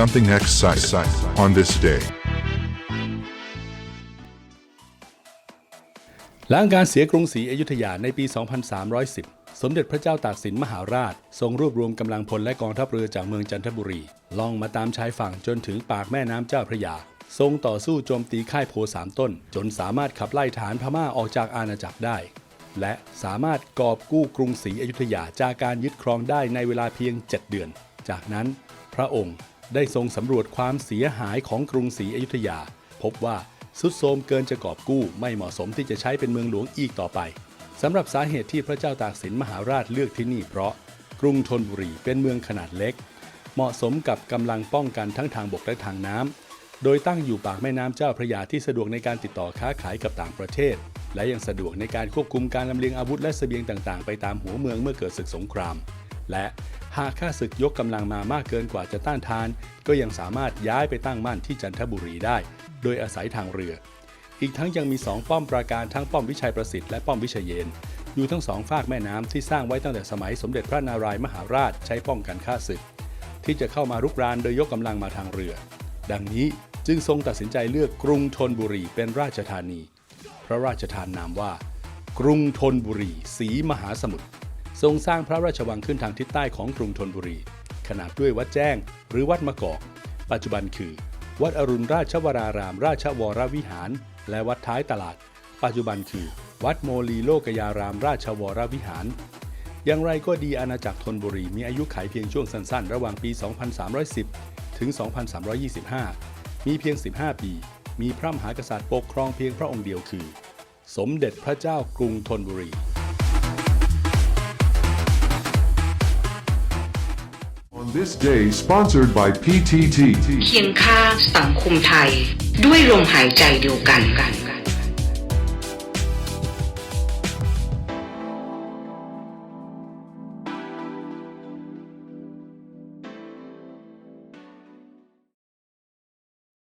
Something exciting on this day. หลังการเสียกรุงศรีอยุธยาในปี 2310 สมเด็จพระเจ้าตากสินมหาราช ทรงรวบรวมกำลังพลและกองทัพเรือจากเมืองจันทบุรี ล่องมาตามชายฝั่งจนถึงปากแม่น้ำเจ้าพระยา ทรงต่อสู้โจมตีค่ายโพสามต้น จนสามารถขับไล่ฐานพม่าออกจากอาณาจักรได้ และสามารถกอบกู้กรุงศรีอยุธยาจากการยึดครองได้ในเวลาเพียง 7 เดือน จากนั้นพระองค์ ได้ทรงสำรวจความเสียหายของกรุงศรีอยุธยา พบว่าสุดโทรมเกินจะกอบกู้ไม่เหมาะสมที่จะใช้เป็นเมืองหลวงอีกต่อไปสำหรับสาเหตุที่พระเจ้าตากสินมหาราชเลือกที่นี่เพราะกรุงธนบุรีเป็นเมืองขนาดเล็ก เหมาะสมกับกำลังป้องกันทั้งทางบกและทางน้ำโดยตั้งอยู่ปากแม่น้ำเจ้าพระยาที่สะดวกในการติดต่อค้าขายกับต่างประเทศ และยังสะดวกในการควบคุมการลำเลียงอาวุธและเสบียงต่างๆ ไปตามหัวเมืองเมื่อเกิดศึกสงคราม และหากข้าศึกยกกำลังมามากเกินกว่าจะต้านทาน ก็ยังสามารถย้ายไปตั้งมั่นที่จันทบุรีได้ โดยอาศัยทางเรือ อีกทั้งยังมีสองป้อมปราการทั้งป้อมวิชัยประสิทธิ์และป้อมวิเชยเยน อยู่ทั้งสองฝากแม่น้ำที่สร้างไว้ตั้งแต่สมัยสมเด็จพระนารายมหาราชใช้ป้องกันข้าศึก ที่จะเข้ามารุกรานโดยยกกำลังมาทางเรือ ดังนี้จึงทรงตัดสินใจเลือกกรุงธนบุรีเป็นราชธานี พระราชทานนามว่า กรุงธนบุรีศรีมหาสมุทร ทรงสร้างพระราชวังขึ้นทางทิศใต้ของกรุงธนบุรี ขนาดด้วยวัดแจ้ง หรือวัดมะกอก ปัจจุบันคือ วัดอรุณราชวราราม ราชวรวิหาร และวัดท้ายตลาด ปัจจุบันคือ วัดโมลีโลกยาราม ราชวรวิหาร อย่างไรก็ดีอาณาจักรธนบุรีมีอายุขัยเพียงช่วงสั้นๆ ระหว่างปี 2310 ถึง 2325 มีเพียง 15 ปี มีพระมหากษัตริย์ปกครองเพียงพระองค์เดียวคือ สมเด็จพระเจ้ากรุงธนบุรี this day, sponsored by PTT. เคียงข้างสังคมไทย ด้วยลมหายใจเดียวกันกัน